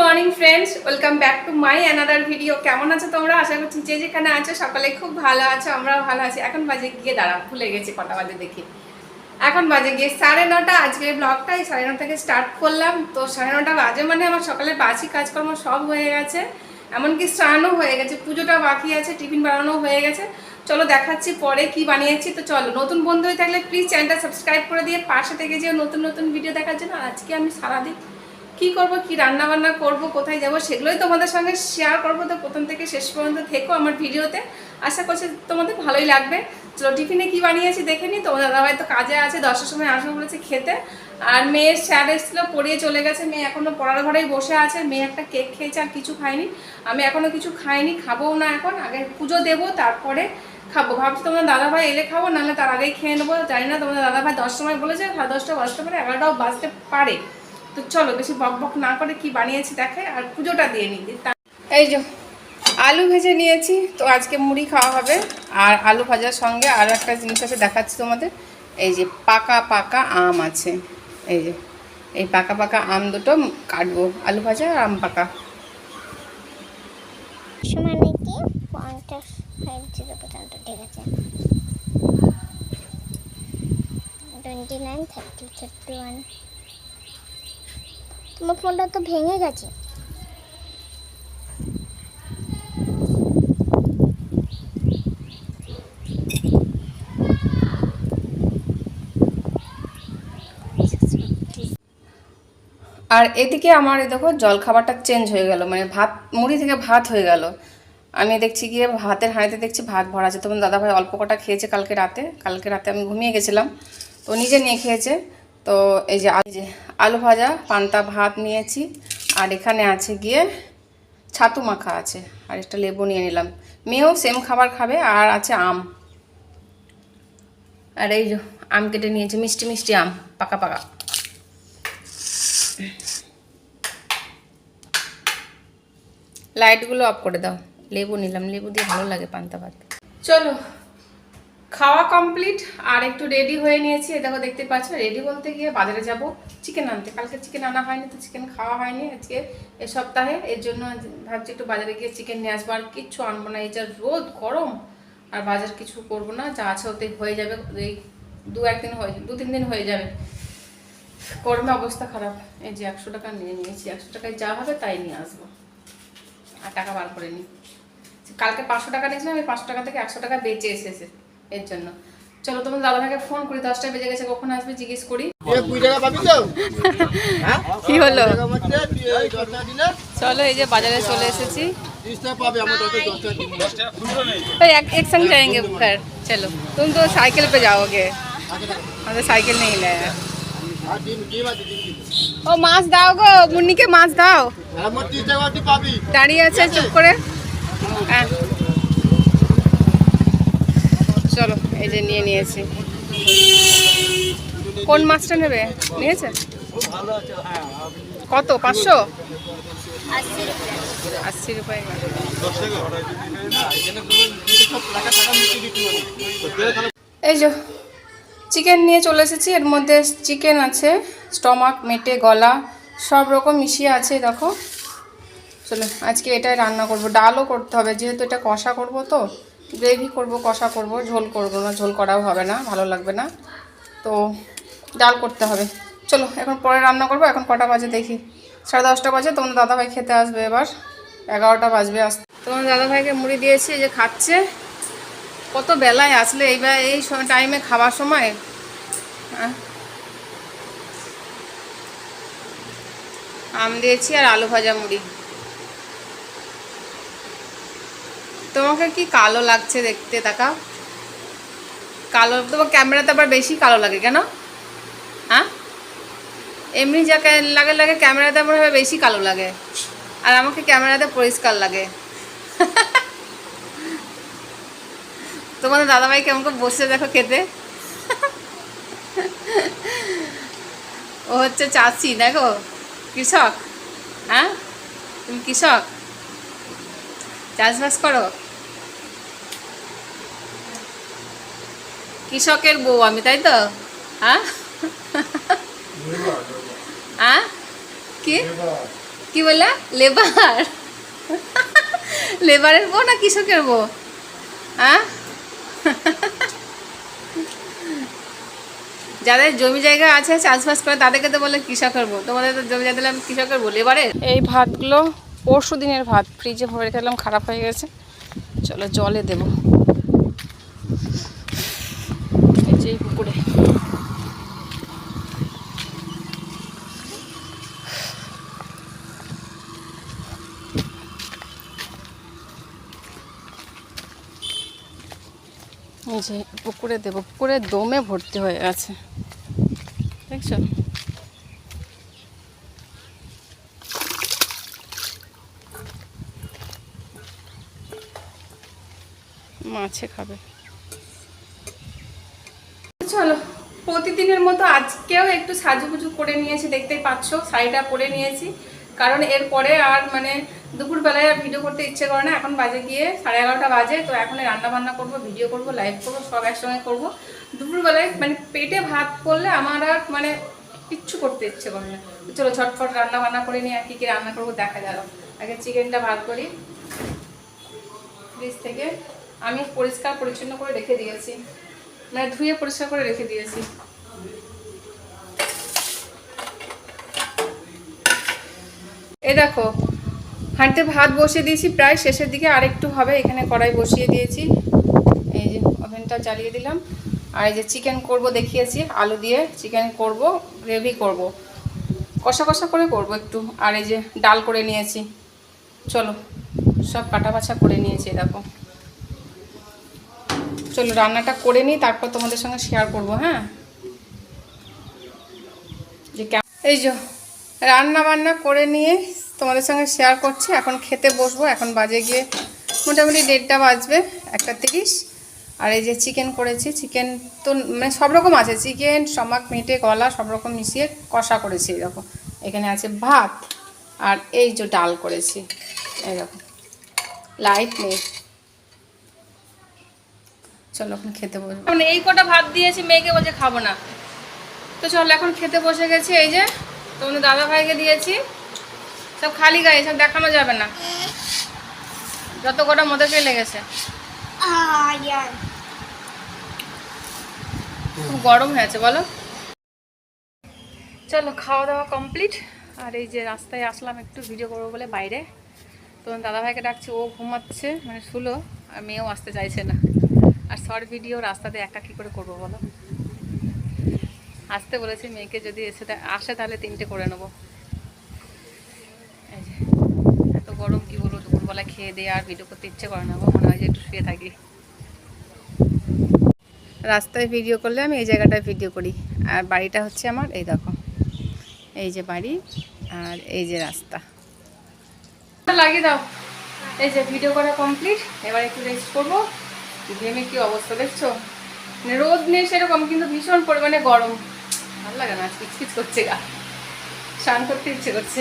Morning friends welcome back to my another video কেমন আছো তোমরা? আশা করছি যে যেখানে আছো, সকালে খুব ভালো আছো, আমরাও ভালো আছি। এখন বাজে গিয়ে দাঁড়া ভুলে গেছি কটা বাজে দেখি। এখন বাজে গিয়ে সাড়ে নটা। আজকে ব্লগটাই সাড়ে নটাকে স্টার্ট করলাম। তো সাড়ে নটা বাজে মানে আমার সকালের বাসি কাজকর্ম সব হয়ে গেছে। এমনকি স্নানও হয়ে গেছে পুজোটা বাকি আছে, টিফিন বানানো হয়ে গেছে। চলো দেখাচ্ছি পরে কি বানিয়েছি। তো চলো, নতুন বন্ধু হয়ে থাকলে প্লিজ চ্যানেলটা সাবস্ক্রাইব করে দিয়ে পাশে থেকে যে নতুন নতুন ভিডিও দেখার জন্য। আজকে আমি সারাদিন কি করব, কি রান্না বান্না করব, কোথায় যাব, সেগুলোই তোমাদের সঙ্গে শেয়ার করব তো প্রথম থেকে শেষ পর্যন্ত থেকো আমার ভিডিওতে। আশা করছি তোমাদের ভালোই লাগবে। চলো, টিফিনে কি বানিয়েছি দেখে নি তোমাদের দাদাভাই তো কাজে আছে, দশটার সময় আসবে বলেছে খেতে। আর মেয়ের স্যার এসেছিল, পড়িয়ে চলে গেছে, মেয়ে এখনও পড়ার ঘরেই বসে আছে, মেয়ে একটা কেক খেয়েছে আর কিছু খায়নি। আমি এখনও কিছু খাইনি খাবোও না এখন, আগে পুজো দেবো, তারপরে খাব। ভাবছি তোমার দাদাভাই এলে খাব, নাহলে তার আগেই খেয়ে নেব, জানি না তোমাদের দাদাভাই দশ সময় বলেছে, সাড়ে দশটা বাজতে পারে, এগারোটাও বাজতে পারে। তো চলো বেশি বক বক না করে কি বানিয়েছি দেখে আর পুজোটা দিয়ে নিই। তা- এই যে আলু ভেজে নিয়েছি তো আজকে মুড়ি খাওয়া হবে। আর আলু ভাজার সঙ্গে আরও একটা জিনিস আছে দেখাচ্ছি তোমাদের। এই যে পাকা পাকা আম আছে। এই যে এই পাকা পাকা আম দুটো কাটবো আলু ভাজা আর আম পাকা। সমান কি? পঞ্চাশ ফাইভ জিরো পর্যন্ত ঠিক আছে। Twenty nine thirty thirty one তোমার ফোনটা তো ভেঙে গেছে। আর এদিকে আমার এই দেখো জল খাবারটা চেঞ্জ হয়ে গেল মানে ভাত, মুড়ি থেকে ভাত হয়ে গেল। আমি দেখছি গিয়ে ভাতের হাঁড়িতে দেখছি ভাত ভরা আছে। তখন দাদাভাই অল্প কটা খেয়েছে কালকে রাতে। কালকে রাতে আমি ঘুমিয়ে গেছিলাম। তো নিজে নিয়ে খেয়েছে। তো এই যে আলু ভাজা, পান্তা ভাত নিয়েছি, আর এখানে আছে গিয়ে ছাতু মাখা আছে, আর একটা লেবু নিয়ে নিলাম। মেয়েও সেম খাবার খাবে, আর আছে আম। আর এই আম কেটে নিয়েছে, মিষ্টি মিষ্টি আম, পাকা পাকা। লাইটগুলো অফ করে দাও। লেবু নিলাম, লেবু দিয়ে ভালো লাগে পান্তা ভাত। চলো খাওয়া কমপ্লিট আর একটু রেডি হয়ে নিয়েছি। দেখো, দেখতে পাচ্ছ রেডি বলতে গিয়ে বাজারে যাব। চিকেন আনতে। কালকে চিকেন আনা হয়নি তো চিকেন খাওয়া হয়নি। আজকে এ সপ্তাহে। এর জন্য ভাবছি একটু বাজারে গিয়ে চিকেন নিয়ে আসব। আর কিচ্ছু আনব না। এই যা রোদ, গরম, আর বাজার কিছু করব না। যা আছে ওতে হয়ে যাবে। এই দু একদিন হয়ে দু তিন দিন হয়ে যাবে। গরমে অবস্থা খারাপ। এই যে একশো টাকা নিয়ে নিয়েছি। একশো টাকায় যা হবে তাই নিয়ে আসব। আর টাকা বার করে নিই কালকে পাঁচশো টাকা নিয়েছিলাম আমি পাঁচশো টাকা থেকে একশো টাকা বেঁচে এসেছে। এর জন্য চলো তোমার দাদাভাইকে ফোন করি দশটা বেজে গেছে কখন আসবে জিজ্ঞেস করি এ কুড়ি টাকা পাবি তো হ্যাঁ কি হলো টাকা মধ্যে তুই এই দশ টাকা দিলে চলো এই যে বাজারে চলে এসেছি তিরিশ টাকা পাবি আমার দশ টাকা দশ টাকা দিবি तो एक एक संग जाएंगे घर चलो तुम तो साइकिल पे जाओगे हमें साइकिल नहीं लाया আর ডিম ডিম আছে ডিম দিবি ও মাছ দাও গো মুন্নিকে মাছ দাও আমার তিরিশ টাকা তুই পাবি দাঁড়িয়ে আছে চুপ করে হ্যাঁ চলো, এই যে নিয়ে নিয়েছি। কোন মাছটা নেবে? নিয়েছে? কত? পাঁচশো? আশি রুপায় এই যে, চিকেন নিয়ে চলে এসেছি। এর মধ্যে চিকেন আছে, স্টমাক, মেটে, গলা, সব রকম মিশিয়ে আছে, দেখো। চলো, আজকে এটাই রান্না করব। ডালও করতে হবে, যেহেতু এটা কষা করব তো। গ্রেভি করব, কষা করব, ঝোল করব না, ঝোল করাও হবে না, ভালো লাগবে না। তো ডাল করতে হবে। চলো, এখন পরে রান্না করব, এখন কটা বাজে দেখি। সাড়ে দশটা বাজে, তোমার দাদাভাই খেতে আসবে এবার। এগারোটা বাজবে আস তোমার দাদাভাইকে মুড়ি দিয়েছি যে খাচ্ছে। কত বেলায় আসলে এইবার এই সময় টাইমে খাবার সময়। আম দিয়েছি আর আলু ভাজা মুড়ি। তোমাকে কি কালো লাগছে দেখতে, তাকাও। কালো, তোমার ক্যামেরাতে আবার বেশি কালো লাগে কেন? হ্যাঁ এমনি যা লাগে লাগে ক্যামেরাতে হয় বেশি কালো লাগে। আর আমাকে ক্যামেরাতে পরিষ্কার লাগে। তোমাদের দাদাভাই কেমন বসে দেখো খেতে? ও হচ্ছে চাষি দেখো। কৃষক হ্যাঁ তুমি কৃষক? চাষবাস করো? কৃষকের বউ আমি, তাই তো? হ্যাঁ? হ্যাঁ? কি? কি বললা? লেবার। লেবারের বউ না কৃষকের বউ? হ্যাঁ? যাদের জমি জায়গা আছে, চাষবাস করে, তাদেরকে তো বলে কৃষকের বউ। তোমাদের তো জমি জায়গা দিলে আমি কৃষকের বউ, লেবারের? এই ভাতগুলো পরশু দিনের ভাত। ফ্রিজে ভরে রেখেলাম খারাপ হয়ে গেছে। চলো জলে দেব এই যে এই পুকুরে যে পুকুরে দেবো পুকুরে দমে ভর্তি হয়ে গেছে। দেখছ? মাছে খাবে। চলো, প্রতিদিনের মতো আজকেও একটু সাজুগুজু করে নিয়েছি, দেখতেই পাচ্ছ, শাড়িটা পরে নিয়েছি। কারণ এরপরে আর মানে দুপুরবেলায় আর ভিডিও করতে ইচ্ছে করে না। এখন বাজে গিয়ে সাড়ে এগারোটা বাজে, তো এখন রান্না বান্না করব, ভিডিও করব লাইভ করব, সব একসঙ্গে করব। দুপুরবেলায় মানে পেটে ভাত করলে আমার আর মানে কিচ্ছু করতে ইচ্ছে করে না। চলো ঝটফট রান্না বান্না করে নিয়ে আর কী কী রান্না করব দেখা গেল আগে চিকেনটা ভাত করি। ফ্রিজ থেকে আমি পরিষ্কার পরিচ্ছন্ন করে রেখে দিয়েছি। মানে ধুয়ে পরিষ্কার করে রেখে দিয়েছি। এই দেখো হাঁড়িতে ভাত বসিয়ে দিয়েছি, প্রায় শেষের দিকে আরেকটু হবে, এখানে কড়াই বসিয়ে দিয়েছি। এই যে ওভেনটা চালিয়ে দিলাম। আর এই যে চিকেন করব দেখিয়েছি, আলু দিয়ে চিকেন করব, গ্রেভি করব। কষা কষা করে করব একটু। আর এই যে ডাল করে নিয়েছি। চলো, সব কাটা বাছা করে নিয়েছি দেখো। চলো, রান্নাটা করে নিই, তারপর তোমাদের সঙ্গে শেয়ার করব হ্যাঁ? যে এই যে রান্না বান্না করে নিয়ে তোমাদের সঙ্গে শেয়ার করছি। এখন খেতে বসবো। এখন বাজে গিয়ে মোটামুটি দেড়টা বাজবে, একটা তিরিশ। আর এই যে চিকেন করেছি চিকেন তো মানে সব রকম আছে। চিকেন সমাক মেটে গলা সব রকম মিশিয়ে কষা করেছি এরকম। এখানে আছে ভাত আর এই যে ডাল করেছি, এরকম। লাইট নেই। চলো এখন খেতে বসবো। এখন এই কটা ভাত দিয়েছি, মেয়েকে বলছে খাব না। তো চলো এখন খেতে বসে গেছি। এই যে তোমাদের দাদা ভাইকে দিয়েছি। সব খালি গায়ে সব দেখানো যাবে না। যত কটা মধ্যে ফেলে গেছে। খুব গরম হয়েছে, বলো। চলো খাওয়া দাওয়া কমপ্লিট। আর এই যে রাস্তায় আসলাম একটু ভিডিও করব বলে বাইরে। তখন দাদাভাইকে ডাকছি, ও ঘুমাচ্ছে মানে শুলো, আর মেয়েও আসতে চাইছে না। আর শর্ট ভিডিও রাস্তাতে একা কী করে করব, বলো। আসতে বলেছি মেয়েকে, যদি এসে আসে তাহলে তিনটে করে নেব এই যে এত গরম কি দুপুরবেলা খেয়ে দিয়ে আর ভিডিও করতে ইচ্ছে করে না মনে হয় যে একটু শুয়ে থাকি। রাস্তায় ভিডিও করলে আমি এই জায়গাটায় ভিডিও করি। আর বাড়িটা হচ্ছে আমার, এই দেখো, এই যে বাড়ি আর এই যে রাস্তা। লাগিয়ে দাও। এই যে ভিডিও করা কমপ্লিট এবার একটু রেস্ট করব। ঘেমে কি অবস্থা দেখছ? মানে রোদ নেই সেরকম, কিন্তু ভীষণ পরিমাণে গরম। ভালো লাগে না কিচকিচ করছে গা। স্নান করতে ইচ্ছে করছে।